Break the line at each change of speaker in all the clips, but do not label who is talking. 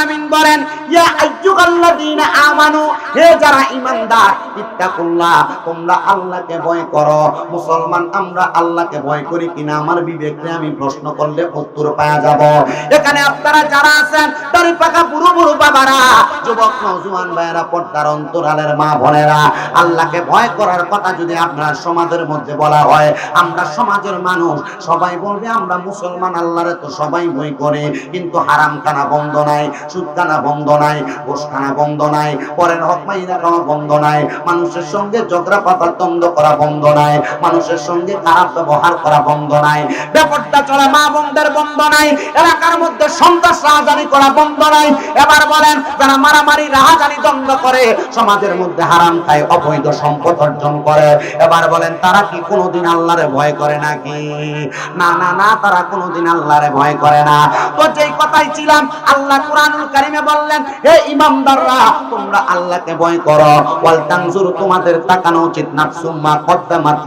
আলামিন বলেন আল্লাহকে ভয় আল্লাহকে ভয় কিনা? করার কথা যদি আপনার সমাজের মধ্যে বলা হয়, আমরা সমাজের মানুষ, সবাই বলবে আমরা মুসলমান, আল্লাহরে তো সবাই ভয় করে, কিন্তু হারাম খানা বন্ধ নাই সুদ খানা বন্ধ নাই ঘুষ বন্ধ নাই, পরের হক মাইনা খাওয়া বন্ধ নাই, মানুষের সঙ্গে ঝগড়া পাতার দ্বন্দ্ব করা বন্ধ নাই, মানুষের সঙ্গে খারাপ ব্যবহার করা বন্ধ নাই, ব্যাপারটা চলে মা বোনদের বন্ধ নাই, এলাকার মধ্যে সন্ত্রাস রাহাজানি করা বন্ধ নাই, এবার বলেন যারা মারামারি, রাহাজানি, দ্বন্দ্ব করে, সমাজের মধ্যে হারাম খায়, অবৈধ সম্পদ অর্জন করে, এবার বলেন তারা কি কোনোদিন আল্লাহরে ভয় করে নাকি? না না না, তারা কোনোদিন আল্লাহরে ভয় করে না। তো যেই কথাই ছিলাম, আল্লাহ কোরআনুল কারিমে বললেন হে ইমামদাররা তোমরা আল্লাহকে ভয় করো। ওয়াল তানজুর, তোমাদের তাকানো উচিত নাফসুম্মা কদ্দামাত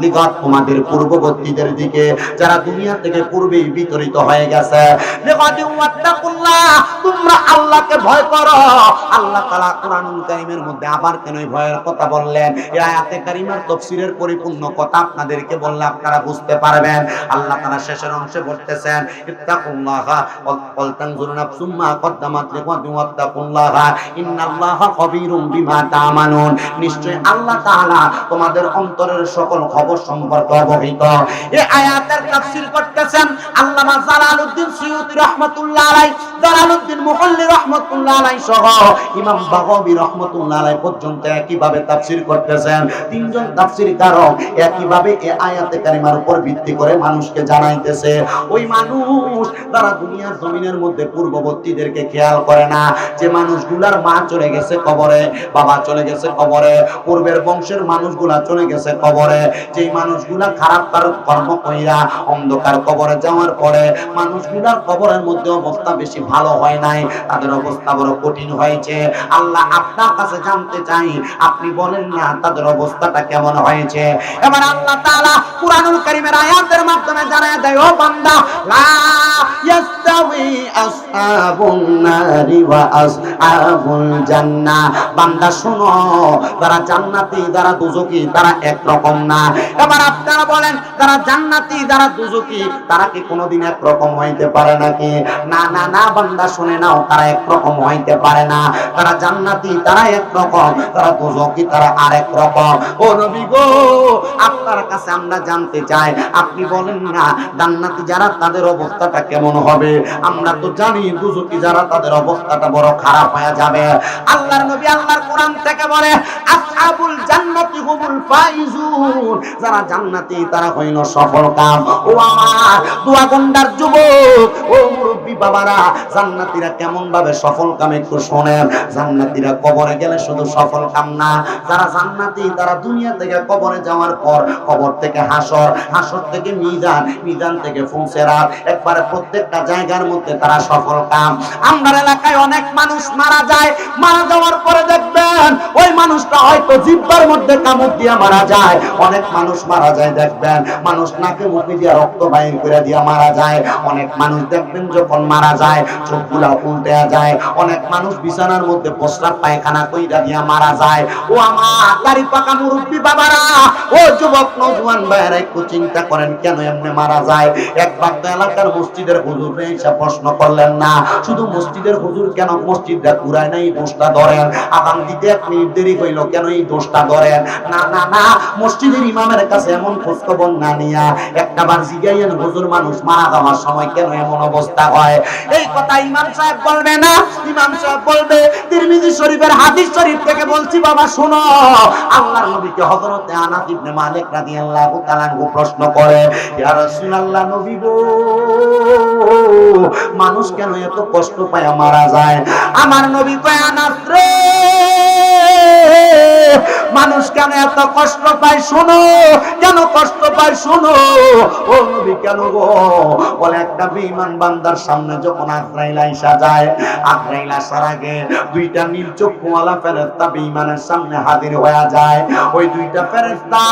তোমাদের পূর্ববর্তীদের দিকে, যারা দুনিয়া থেকে পূর্বেই বিতরিত হয়ে গেছে। লিগাদি ওয়াত্তাকুল্লাহ, তোমরা আল্লাহকে ভয় করো। আল্লাহ তাআলা কোরআনুল কারীমের মধ্যে আবার কেন ভয়ের কথা বললেন? এই আয়াতে তাফসীরের পরিপূর্ণ কথা আপনাদেরকে বললে আপনারা বুঝতে পারবেন। আল্লাহ তাআলা শেষের অংশে বলতেছেন, ইত্তাকুল্লাহা, ওয়াল তানজুর নাফসুম্মা কদ্দামাত ওয়াত্তাকুল্লাহা। তোমাদের অন্তরের সকল খবর সম্পর্কে অবহিত। করতেছেন সহ ইমাম পর্যন্ত একই ভাবে তাফসীর করতেছেন। তিনজন তাফসীরকারক একই ভাবে এই আয়াতে কারিমার উপর ভিত্তি করে মানুষকে জানাইতেছে। ওই মানুষ তারা দুনিয়ার জমিনের মধ্যে পূর্ববর্তীদেরকে খেয়াল করে না। যে মানুষগুলার মা চলে গেছে কবরে, বাবা চলে গেছে কবরে, পূর্বের বংশের মানুষগুলা চলে গেছে কবরে। যেই মানুষগুলা খারাপ কারও কর্ম কইরা অন্ধকার কবরে যাওয়ার পরে মানুষগুলার কবরের মধ্যে অবস্থা বেশি ভালো হয় নাই, তাদের অবস্থা বড় কঠিন হয়েছে। আল্লাহ আপনার কাছে জানতে চাই, আপনি বলেন না তাদের অবস্থাটা কেমন হয়েছে। এবার আল্লাহ তাআলা কুরআনুল কারীমের আয়াতের মাধ্যমে জানায় দেয়, ও বান্দা, লা ইয়াস্তাউই আসহাবুন নারি ওয়া আসহাবুল জান্নাহ। বান্দা যারা জান্নাতি, যারা দুজকি তারা না। এবার আপনারা বলেন, যারা জান্নাতি, যারা দুজকি তারা কি কোনোদিন হইতে পারে নাকি? না না না, বান্দা, শুনে নাও, তারা হইতে পারে না। তারা জান্নাতি, তারা তারা দুজকি তারা আরেক রকম। ও গো, আপনার কাছে আমরা জানতে চাই, আপনি বলেন না, জান্নাতি যারা, তাদের অবস্থাটা কেমন হবে? আমরা তো জানি দুজকি যারা, তাদের অবস্থাটা বড় খারাপ। হয়ে যাবে। আল্লাহর নবী আল্লাহর কোরআন থেকে বলে জান্নাতি হুমুল যারা জান্নাতি, তারা হইল সফল কাম। ও আমার দুয়া গন্ডার যুবক, ও মুরব্বী বাবারা, জান্নাতীরা কেমন ভাবে সফল কাম একটু শোনেন। জান্নাতীরা কবরে গেলে শুধু সফল কাম না, যারা জান্নাতি, তারা দুনিয়া থেকে কবরে যাওয়ার পর কবর থেকে হাসর হাসর থেকে মিজান মিজান থেকে ফুলসেরাত, একবারে প্রত্যেকটা জায়গার মধ্যে তারা সফল কাম। আমার এলাকায় অনেক মানুষ মারা যায়, মারা যাওয়ার পরে দেখবেন, ওই মানুষটা হয়তো জিব্বার মধ্যে কামড় দিয়ে মারা যায়। অনেক মানুষ মারা যায়, দেখবেন। মানুষ নাকে মুখে দিয়ে রক্ত বাইর করে দিয়ে মারা যায়। অনেক মানুষ দেখবেন যখন মারা যায়, চোখগুলা উল্টে যায়। অনেক মানুষ বিছানার মধ্যে প্রস্রাব পায়খানা কইরা দিয়া মারা যায়। ও আমার দাড়ি পাকা মুরব্বী বাবারা, ও যুবক নজওয়ান ভাইয়েরা, একটু চিন্তা করেন কেন এমনি মারা যায়? একবার তো এলাকার মসজিদের হুজুর এসে প্রশ্ন করলেন না, শুধু মসজিদের হুজুর কেন? মসজিদটা পুরায় নাই, দোষটা ধরেন। আদান দিতে মিনিট দেরি হইল কেন এই দোষটা ধরেন? না না না, মসজিদের ইমামের কাছে এমন খোঁজ খবর না নিয়া জিগাইয়েন, হুজুর মানুষ মারা যাওয়ার সময় কেন এমন অবস্থা হয়? এই কথা ইমাম সাহেব বলবে না। ইমাম সাহেব বলবে, তিরমিজি শরীফের হাদিস শরীফ থেকে বলছি, বাবা, শোনো। আল্লাহর নবীকে হযরতে আনাস ইবনে মালিক রাদিয়াল্লাহু তাআলা প্রশ্ন করে, ইয়া রাসূলুল্লাহ, নবী গো, মানুষ কেন এত কষ্ট পায় মারা যায়? আমার নবী কয়, আনাস রে মানুষ কেন এত কষ্ট পায় শোনো? কেন কষ্ট পায় শোনো? ও নবী কেন গো? বলে একটা বেঈমান বান্দার সামনে যখন আজরাইল আইসা যায় আজরাইল আসার আগে দুইটা নীল চক্ষুওয়ালা ফেরেশতা বেঈমানের সামনে হাজির হয়ে যায়। ওই দুইটা ফেরেশতা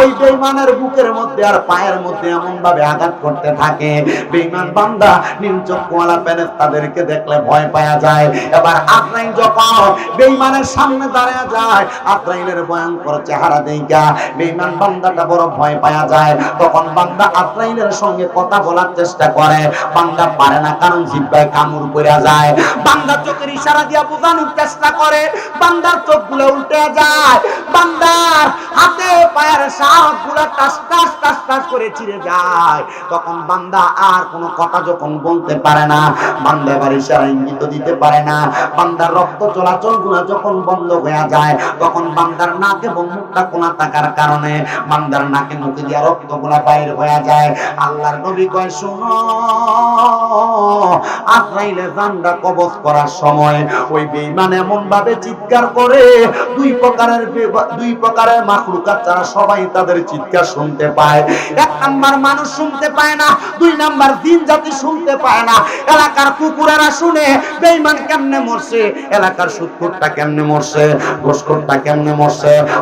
ওই বেঈমানের বুকের মধ্যে আর পায়ের মধ্যে এমন ভাবে আঘাত করতে থাকে। বেঈমান বান্দা নীল চক্ষুওয়ালা ফেরেশতাদেরকে দেখলে ভয় পাওয়া যায়। এবার আজরাইল যখন বেঈমানের সামনে দাঁড়ায় যায় আজরাইলের ভয়ঙ্কর চেহারা দেখা বেঈমান বান্দাটা বড় ভয় পাওয়া যায়। তখন বান্দা আজরাইলের সঙ্গে কথা বলার চেষ্টা করে। বান্দা পারে না, কারণ জিব্বায় কামড় পড়ে যায়। বান্দা চোখের ইশারা দিয়া বোঝানোর চেষ্টা করে। বান্দার চোখগুলো উল্টে যায়। বান্দার হাতে পায়ের শাহগুলো টাস টাস টাস টাস করে চিড়ে যায়। তখন বান্দা আর কোনো কথা যখন বলতে পারে না, বান্দা এবার ইশারা ইঙ্গিত দিতে পারে না। বান্দার রক্ত চলাচলগুলা যখন বন্ধ হয়ে যায়, তখন বান্দার নাক এবং মুখটা কোনা থাকার কারণে বান্দার নাকে মুখে দিয়া রক্তগুলা বাইর হয়ে যায়। আল্লাহর নবী কয়, শুনো, আজরাইলে জানডা কবজ করার সময় ওই বেঈমান এমন ভাবে চিৎকার করে, দুই প্রকারের দুই প্রকারের মাখলুকাত যারা সবাই তাদের চিৎকার শুনতে পায়। এক নাম্বার মানুষ শুনতে পায় না, দুই নাম্বার দিন জাতি শুনতে পায় না। এলাকার কুকুরেরা শুনে, বেঈমান কেমনে মরছে? এলাকার সুৎকুরটা কেমনে মরছে? ঘুষখোরটা কেমনে মরছে?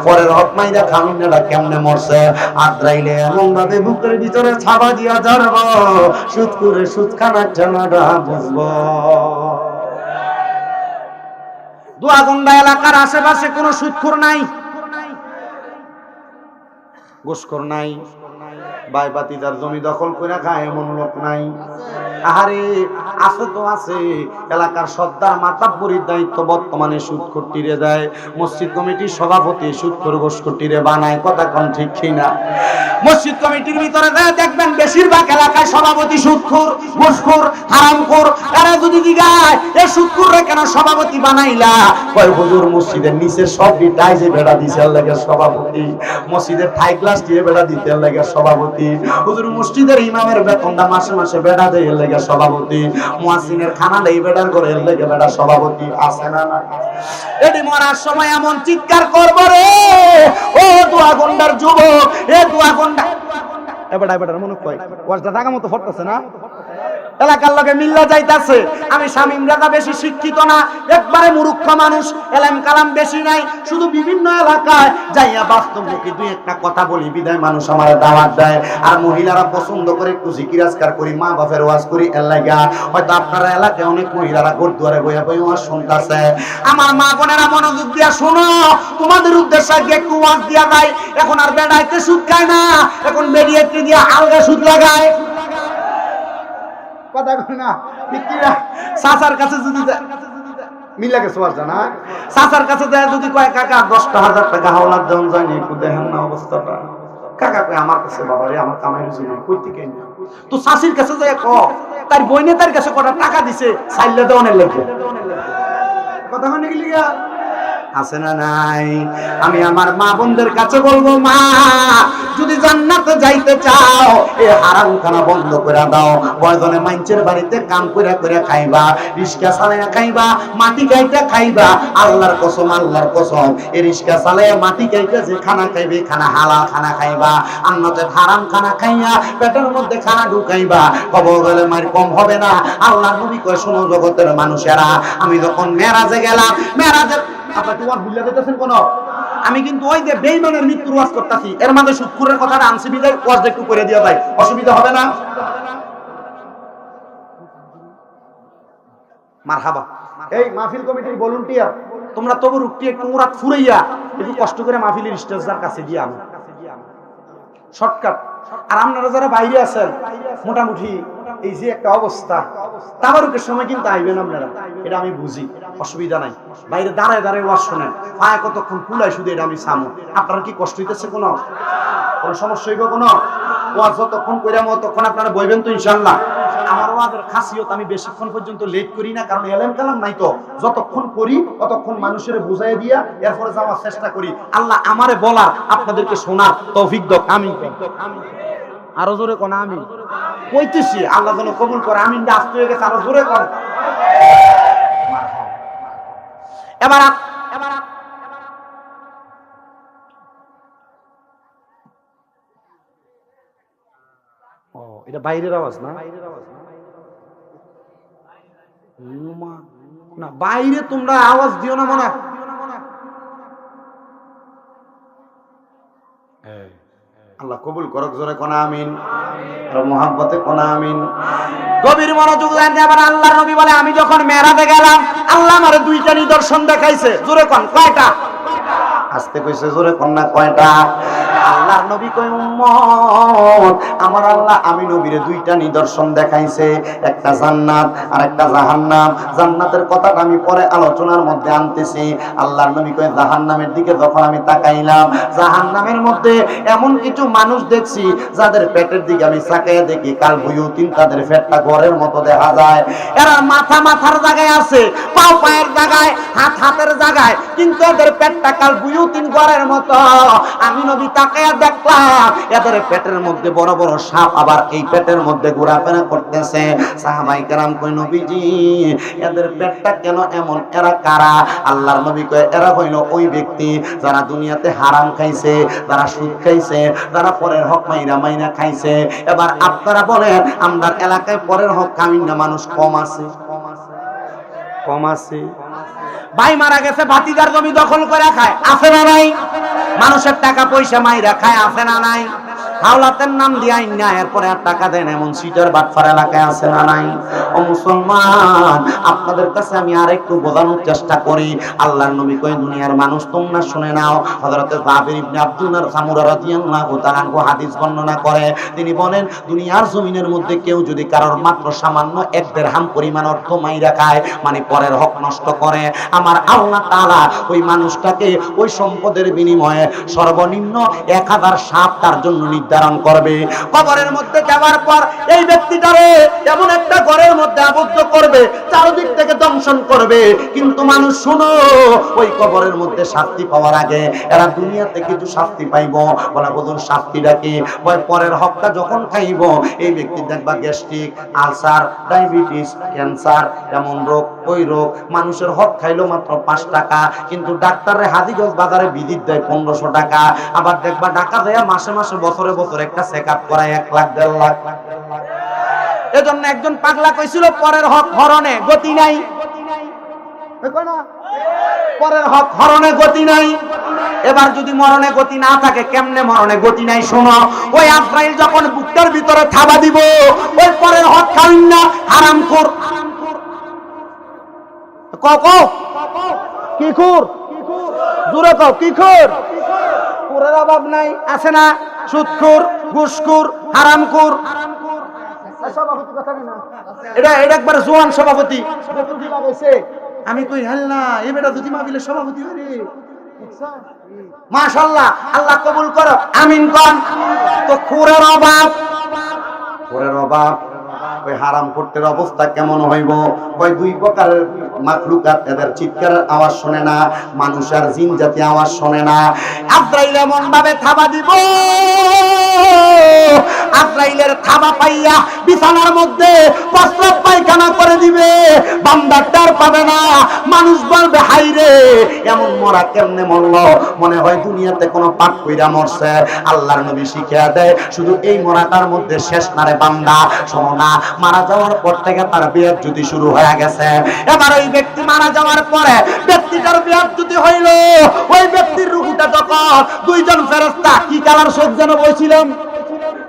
পরের হক মাইরা খামিনেরা কেমনে মরছে? আদ্রাইলে এমন ভাবে বুকের ভিতরে ছাবা দিয়া ধরব, সুদ করে সুদ খানার জানাটা বুঝব। দুয়াগুন্ডা এলাকার আশেপাশে কোনো সুৎখুর নাই? ঘুষখোর নাই। তার জমি দখল করে খায় এমন লোক নাই। আহারে, আছে তো আছে। এলাকার সর্দার দায়িত্ব বর্তমানে দেয়। মসজিদ কমিটির সভাপতি ঘোষখোর টিরে বানায়। কথা ঠিক মসজিদ কমিটির ভিতরে দেখবেন, বেশিরভাগ এলাকায় সভাপতি যদি দিগায় এ সুদখোররে কেন সভাপতি বানাইলা? কয়, হুজুর, মসজিদের নিচে সব টাইজে বেড়া দিছে সভাপতি। মসজিদের ঠাই গ্লাস দিয়ে বেড়া দিতে লাগে সভাপতি হুজুর মসজিদের ইমামের বেতনটা মাসে মাসে বেড়া দেয়, এর লেগে সভাপতি। মুয়াসিনের খানা নেই বেড়ার করে এর লেগে বেড়া সভাপতি। আছে না এটি মরার সময় এমন চিৎকার করব রে। ও দুয়া গন্ডার যুবক, এ দুয়া গন্ডা এবার এবার মনে কয়? ওয়াজটা টাকা মতো ফটতেছে না? এলাকার লোকে মিল্লা যাইতাছে। আমি স্বামী ইমরাদা বেশি শিক্ষিত না, একবারে মূর্খ মানুষ, এলাম কালাম বেশি নাই, শুধু বিভিন্ন এলাকায় যাইয়া বাস্তবমুখী দুই একটা কথা বলি, বিদায় মানুষ আমার দাওয়াত দেয়। আর মহিলারা পছন্দ করে একটু জিকিরাজকার করি, মা বাপের ওয়াজ করি এলাকা হয়তো আপনারা এলাকায় অনেক মহিলারা গুরুদুয়ারে বইয়া বই ওয়াজ শুনতাছে। আমার মা বোনেরা মনোযোগ দিয়া শোনো, তোমাদের উদ্দেশ্যে আগে একটু ওয়াজ দিয়া যায় এখন আর বেড়াইতে সুদ খায় না, এখন বেরিয়ে দিয়া আলগা সুদ লাগায়। কথা কয় না যদি কয়, কাকা, দশটা হাজার টাকা দেন, জানি, একটু না অবস্থাটা। কাকা, কয় কই থেকে আইনা? তো শাশির কাছে যায় ক, তার বইনে তার কাছে কটা টাকা দিছে সাইলে দেওয়ানের লাগবে কথা মানে কি লিগা? আছে না নাই। আমি আমার মা বোনদের কাছে বলব, মা, যদি জান্নাতে যাইতে চাও এ হারাম খানা বন্ধ করে দাও। বয়জনে মাইনচের বাড়িতে কাম করে করে খাইবা, রিস্কা চালাইয়া খাইবা, মাটি গাইতে খাইবা, আল্লাহর কসম আল্লাহর কসম। এ রিস্কা চালাইয়া মাটি গাইতে যে খানা খাইবে খানা হালাল খানা খাইবা। আন্নতে হারাম খানা খাইয়া পেটের মধ্যে খানা ঢুকাইবা। কবর গেলে মার কম হবে না। আল্লাহ নবী কয়, শোনো জগতের মানুষেরা, আমি যখন মেরাজে গেলাম, মেরাজে আপনার তোমার ভুলে দিতেছেন কোন? আমি কিন্তু ওই যে বেইমানের মৃত্যুর ওয়াজ করতেছি। এর মাঝে সুৎকুরের কথাটা আনছি বিদায় ওয়াজটা একটু করে দিয়া ভাই অসুবিধা হবে না? মারহাবা। এই মাহফিল কমিটির ভলান্টিয়ার তোমরা তবু রুকটি একটু মুরাত ফুরাইয়া একটু কষ্ট করে মাহফিলের স্টেজদার কাছে গিয়ে আমি শর্টকাট। আর আপনারা যারা বাইরে আছেন মোটামুটি এই যে একটা অবস্থা। তাবারুকের সময় কিন্তু আইবেন আপনারা। এটা আমি বুঝি, অসুবিধা নাই। বাইরে দাঁড়ায় দাঁড়ায় ওয়াজ শোনেন। পায়ে কতক্ষণ কুলায় শুধু এটা আমি সামু। আপনারা কি কষ্ট হইতেছে কোনো? কোনো সমস্যা হইব কোনো? ওয়াজ যতক্ষণ আমি ততক্ষণ আপনারা বইবেন তো ইনশাল্লাহ আমার ওয়াজের খাসিয়ত আমি বেশিক্ষণ পর্যন্ত লেট করি না, কারণ এলেম কালাম নাই তো। যতক্ষণ করি, ততক্ষণ মানুষের বুঝাই দিয়া এরপরে যাওয়ার চেষ্টা করি। আল্লাহ আমারে বলার, আপনাদেরকে শোনার তৌফিক দক আমি আরও জোরে কোন আমিন? কইতেছি, আল্লাহ যেন কবুল করে, আমিন আস্ত হয়ে গেছে, আরও জোরে কর এবার ও, এটা বাইরের আওয়াজ না? বাইরের আওয়াজ না, বাইরে তোমরা আওয়াজ দিও না মনে হয়। আল্লাহ কবুল করক জোরে কোনা আমিন। আর মোহাব্বতে কোনা আমিন। গভীর মনোযোগ দেন আবার আল্লাহ নবী বলে আমি যখন মেরাতে গেলাম আল্লাহ আমার দুইটা নিদর্শন দেখাইছে। জোরে কোন কয়টা? আস্তে কইছে জোরে কোন না কয়টা? আল্লাহ নবী কই উম্মত, আমার আল্লাহ আমি নবীরে দুইটা নিদর্শন দেখাইছে, একটা জান্নাত আর একটা জাহান্নাম। জান্নাতের কথাটা আমি পরে আলোচনার মধ্যে আনতেছি। আল্লাহর নবী কই জাহান্নামের দিকে যখন আমি তাকাইলাম, জাহান্নামের মধ্যে এমন কিছু মানুষ দেখছি, যাদের পেটের দিকে আমি তাকাইয়া দেখি, কাল বুয়ুতিন তাদের পেটটা ঘরের মতো দেখা যায়। এরা মাথা মাথার জায়গায় আছে, পাও পায়ের জায়গায়, হাত হাতের জায়গায়, কিন্তু এদের পেটটা কাল বুয়ুতিন ঘরের মতো। আমি নবী তাকাইয়া দেখলাম এদের পেটের মধ্যে বড় বড় সাপ আবার এই পেটের মধ্যে ঘোরাফেরা করতেছে। এদের পেটটা কেন এমন? এরা কারা? আল্লাহর নবী কয়, এরা হইল ওই ব্যক্তি যারা দুনিয়াতে হারাম খাইছে, যারা সুদ খাইছে, যারা পরের হক মাইরা মাইরা খাইছে। এবার আপনারা বলেন আমরা এলাকায় পরের হক কামিন মানুষ কম আছে? কম আছে। ভাই মারা গেছে, ভাতিজার জমি দখল করে খায়। আছে না নাই? মানুষের টাকা পয়সা মাইরা খায় আছে না নাই? হাওলাতের নাম দিয়ে আইন না এরপরে আর টাকা দেন এমন সিটার বাটফার এলাকায় আছে না নাই? ও মুসলমান, আপনাদের কাছে আমি আর একটু বোঝানোর চেষ্টা করি। আল্লাহর নবী কই দুনিয়ার মানুষ তোমরা শুনে নাও। হযরতে জাবির ইবনে আব্দুল্লাহ সামুরা রাদিয়াল্লাহু তাআলা হাদিস বর্ণনা করে। তিনি বলেন, দুনিয়ার জমিনের মধ্যে কেউ যদি কারোর মাত্র সামান্য এক দেড়হাম পরিমাণ অর্থ মাইরা খায় মানে পরের হক নষ্ট করে, আমার আল্লাহ তাআলা ওই মানুষটাকে ওই সম্পদের বিনিময়ে সর্বনিম্ন এক হাজার সাপ তার জন্য নির্ধারণ করবে। কবরের মধ্যে যাওয়ার পর এই ব্যক্তিটারে এমন একটা ঘরের মধ্যে আবদ্ধ করবে, চারদিক থেকে দংশন করবে। কিন্তু মানুষ, শুনো, ওই কবরের মধ্যে শাস্তি পাওয়ার আগে এরা দুনিয়াতে কিছু শাস্তি পাইব। বলা বলুন শাস্তিটা কি? পরের হকটা যখন খাইব, এই ব্যক্তি দেখবা গ্যাস্ট্রিক, আলসার, ডায়াবেটিস, ক্যান্সার, এমন রোগ, ওই রোগ। মানুষের হক খাইলো মাত্র পাঁচ টাকা, কিন্তু ডাক্তারের হাজিগঞ্জ বাজারে বিদিত দেয় পনেরোশো টাকা। আবার দেখবা টাকা দেয়া মাসে মাসে বছরে বছরে একটা চেক আপ করায় এক লাখ, দেড় লাখ। এজন্য একজন পাগলা কইছিল, পরের হক হরণে গতি নাই? পরের হক হরণে গতি নাই। এবার যদি মরণে গতি না থাকে, কেমনে মরণে গতি নাই শোনো। ওই আফরাইল যখন বুকটার ভিতরে থাবা দিব, ওই পরের হক খাইন না, হারাম কর কও কি খুর? কও, কি কুরের অভাব নাই, আছে না? সুদখুর ঘুষখুর হারামখুর। এটা এটা একবার জোয়ান সভাপতি। আমি কই এ বেটা দুটি মাহফিলের সভাপতি হরে মাশাআল্লাহ, আল্লাহ কবুল করো। আমিন কোন। তো খুরের অভাব। খুরের অভাব। ওই হারাম করতের অবস্থা কেমন হইব? ওই দুই প্রকারের মাখলুকাত এদের চিৎকারের আওয়াজ শোনে না মানুষ আর জিন জাতি আওয়াজ শোনে না। আব্রাইল এমন ভাবে থাবা দিব। আব্রাইলের থাবা পাইয়া বিছানার মধ্যে পায়খানা করে দিবে। পাবে না, মানুষ বলবে হাই রে, এমন মরা কেমনে মরল? মনে হয় দুনিয়াতে কোনো পাপ কইরা মরছে। আল্লাহর নবী শিখিয়া দেয়, শুধু এই মরাটার মধ্যে শেষ নারে বান্দা। শোনো না, মারা যাওয়ার পর থেকে তার বিয়ার যদি শুরু হয়ে গেছে। এবার ওই ব্যক্তি মারা যাওয়ার পরে ব্যক্তিটার বিয়ার যদি হইল। ওই ব্যক্তির রুহুটা যখন দুইজন ফেরস্তা কি কালার শোক যেন বলছিলাম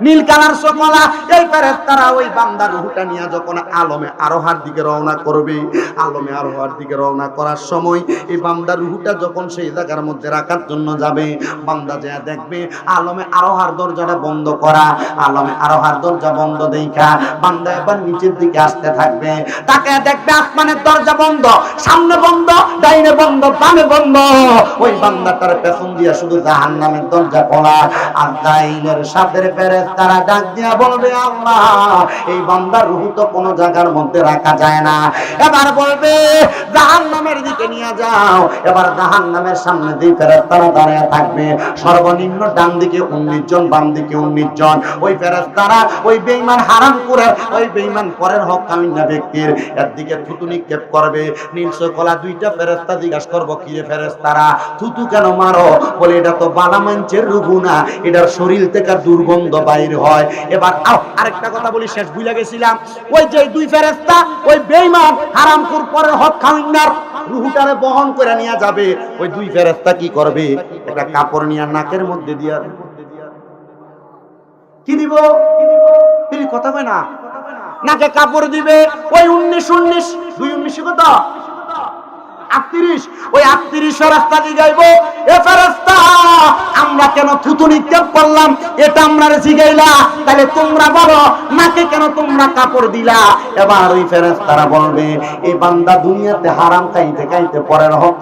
নীল কালার সকলা এই ফেরেশতারা ওই বান্দার রুহটা নিয়ে যখন আলমে আরোহার দিকে রওনা করবে, আলমে আরোহার দিকে রওনা করার সময় এই বান্দার রুহটা যখন সেই জায়গার মধ্যে রাখার জন্য যাবে, বান্দা যা দেখবে আলমে আরোহার দরজাটা বন্ধ করা, আলমে আরোহার দরজা বন্ধ দেখা বান্দা এবার নিচের দিকে আসতে থাকবে, তাকে দেখবে আসমানের দরজা বন্ধ, সামনে বন্ধ, ডাইনে বন্ধ, বামে বন্ধ। ওই বান্দাটার পেছন দিয়া শুধু জাহান্নামের দরজা খোলা, আর ডাইনের সাথের ফেরেশতারা ডাক দিয়া বলবে, আল্লাহ, এই বান্দার রূহ তো কোনো জায়গার মধ্যে রাখা যায় না। এবার বলবে, জাহান্নামের দিকে নিয়ে যাও। এবার জাহান্নামের সামনে দিয়ে ফেরেশতারা দাঁড়িয়ে থাকবে। সর্বনিম্ন ডান দিকে উনিশ জন বাম দিকে উনিশ জন। ওই ফেরেশতারা ওই বেঈমান হারাম করে ওই বেঈমান পরের হক কামিনা ব্যক্তির। এর দিকে থুতু নিক্ষেপ করবে নীলস কলা দুইটা ফেরেশতা জিজ্ঞাসা করব, কি রে ফেরেশতারা থুতু কেন মারো? বলে, এটা তো বালা মাঞ্চের রুগু না, এটার শরীর থেকে দুর্গন্ধ বাইর বাইর হয়। এবার আও, আরেকটা কথা বলি শেষ ভুলে গেছিলাম। ওই যে দুই ফেরেস্তা ওই বেঈমান হারামপুর পরের হক খাউইনার রুহুটারে বহন করে নিয়ে যাবে। ওই দুই ফেরেস্তা কি করবে? একটা কাপড় নিয়ে নাকের মধ্যে দিয়া কি দিব? তিনি কথা কয় না? নাকে কাপড় দিবে। ওই উনিশ উনিশ দুই উনিশ কত? আটত্রিশ, ওই রাস্তা দিয়ে যাইব। আমরা কেন থুতু এটা আমরা জিগাইলা তাহলে তোমরা বলো, নাকে কেন তোমরা কাপড় দিলা? এবার ওই ফেরেস্তারা বলবে, এই বান্দা দুনিয়াতে হারাম পরের হক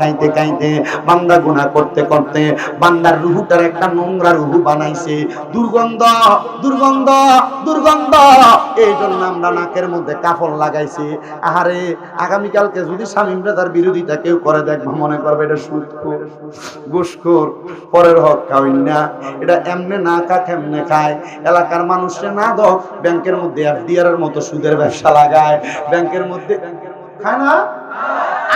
বান্দা করতে করতে বান্দার রুহুটার একটা নোংরা রুহু বানাইছে। দুর্গন্ধ দুর্গন্ধ দুর্গন্ধ। এই জন্য আমরা নাকের মধ্যে কাপড় লাগাইছি। আহারে, আগামীকালকে যদি স্বামী বিরোধিতা কেউ করে দেখব মনে করবে এটা সুদ ঘুষখোর, পরের হক খাওয়াই না। এটা এমনে না খা কেমনে খায়। এলাকার মানুষে না দক ব্যাংকের মধ্যে এফডিআর এর মতো সুদের ব্যবসা লাগায়। ব্যাংকের মধ্যে খায় না?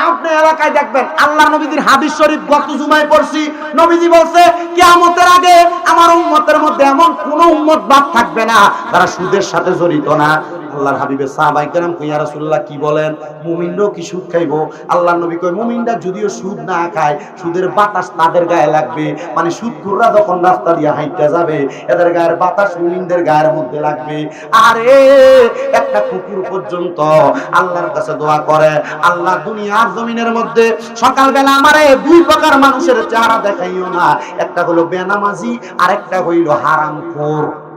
আপনি এলাকায় দেখবেন, আল্লাহ নবীদের হাদিস শরীফ গত জুমায় পড়ছি। নবীজি বলছে, কিয়ামতের আগে আমার উম্মতের মধ্যে এমন কোন উম্মত বাদ থাকবে না তারা সুদের সাথে জড়িত না। আল্লাহর হাবিবের সাহাবাই কেরাম কইয়া রাসূলুল্লাহ কি বলেন? মুমিনরাও কি সুদ খাইবো? আল্লাহর নবী কই মুমিনরা যদিও সুদ না খায়, সুদের বাতাস তাদের গায়ে লাগবে। মানে সুদখোররা যখন রাস্তা দিয়ে হাইটা যাবে, এদের গায়ের বাতাস মুমিনদের গায়ের মধ্যে লাগবে। আরে, একটা কুকুর পর্যন্ত আল্লাহর কাছে দোয়া করে, আল্লাহ দুনিয়ার জমিনের মধ্যে সকালবেলা আমারে দুই প্রকার মানুষের চেহারা দেখাইও না। একটা হলো বেনামাজি আর একটা হইল হারামখোর।